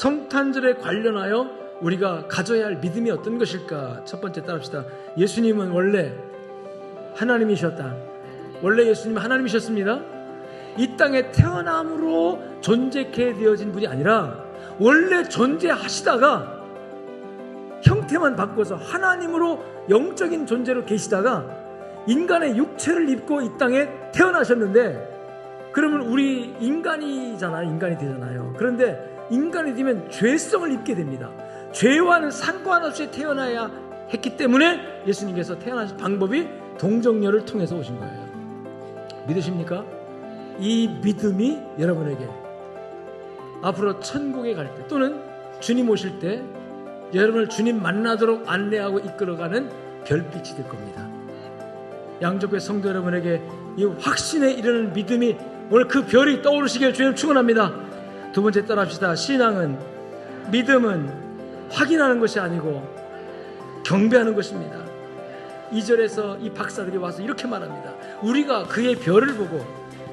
성탄절에 관련하여 우리가 가져야 할 믿음이 어떤 것일까? 첫 번째 따릅시다. 예수님은 원래 하나님이셨다. 원래 예수님은 하나님이셨습니다. 이 땅에 태어남으로 존재케 되어진 분이 아니라 원래 존재하시다가 형태만 바꿔서 하나님으로 영적인 존재로 계시다가 인간의 육체를 입고 이 땅에 태어나셨는데 그러면 우리 인간이잖아요. 인간이 되잖아요. 그런데 인간이 되면 죄성을 입게 됩니다. 죄와는 상관없이 태어나야 했기 때문에 예수님께서 태어나신 방법이 동정녀를 통해서 오신 거예요. 믿으십니까? 이 믿음이 여러분에게 앞으로 천국에 갈 때 또는 주님 오실 때 여러분을 주님 만나도록 안내하고 이끌어가는 별빛이 될 겁니다. 양족의 성도 여러분에게 이 확신에 이르는 믿음이 오늘 그 별이 떠오르시길 주님 축원합니다. 두 번째 따라합시다. 신앙은 믿음은 확인하는 것이 아니고 경배하는 것입니다. 2절에서 이 박사들이 와서 이렇게 말합니다. 우리가 그의 별을 보고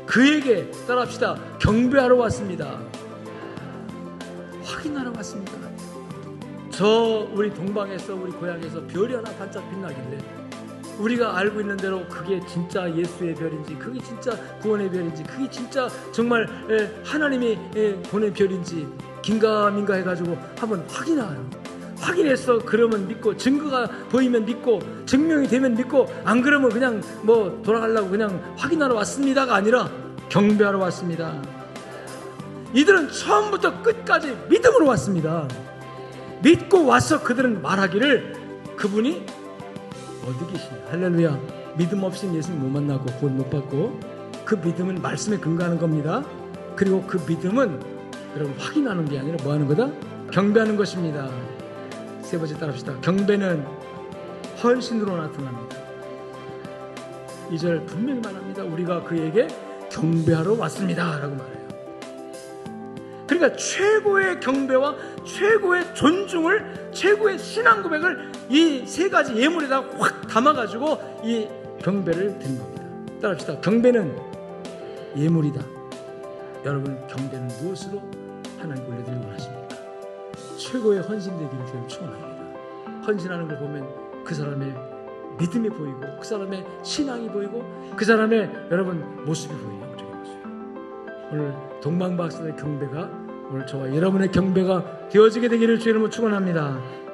그에게 따라합시다. 경배하러 왔습니다. 확인하러 왔습니다. 저 우리 동방에서 우리 고향에서 별이 하나 반짝 빛나길래 우리가 알고 있는 대로 그게 진짜 예수의 별인지 그게 진짜 구원의 별인지 그게 진짜 정말 에, 하나님이 에, 보낸 별인지 긴가민가 해가지고 한번 확인하요. 확인해서 그러면 믿고 증거가 보이면 믿고 증명이 되면 믿고 안 그러면 그냥 뭐 돌아가려고 그냥 확인하러 왔습니다가 아니라 경배하러 왔습니다. 이들은 처음부터 끝까지 믿음으로 왔습니다. 믿고 와서 그들은 말하기를 그분이 어디 계시냐? 할렐루야. 믿음 없이 예수님 못 만나고 구원 못 받고 그 믿음은 말씀에 근거하는 겁니다. 그리고 그 믿음은 여러분 확인하는 게 아니라 뭐 하는 거다? 경배하는 것입니다. 세 번째 따라합시다. 경배는 헌신으로 나타납니다. 이 절 분명히 말합니다. 우리가 그에게 경배하러 왔습니다. 라고 말해요 그러니까 최고의 경배와 최고의 존중을 최고의 신앙 고백을 이 세 가지 예물에다 확 담아가지고 이 경배를 드린 겁니다. 따라합시다. 경배는 예물이다. 여러분 경배는 무엇으로 하나님 올려드리는 걸 하십니까? 최고의 헌신되기를 주님 축원합니다. 헌신하는 걸 보면 그 사람의 믿음이 보이고 그 사람의 신앙이 보이고 그 사람의 여러분 모습이 보여요. 오늘 동방박사의 경배가 오늘 저와 여러분의 경배가 되어지게 되기를 주의 이름으로 축원합니다.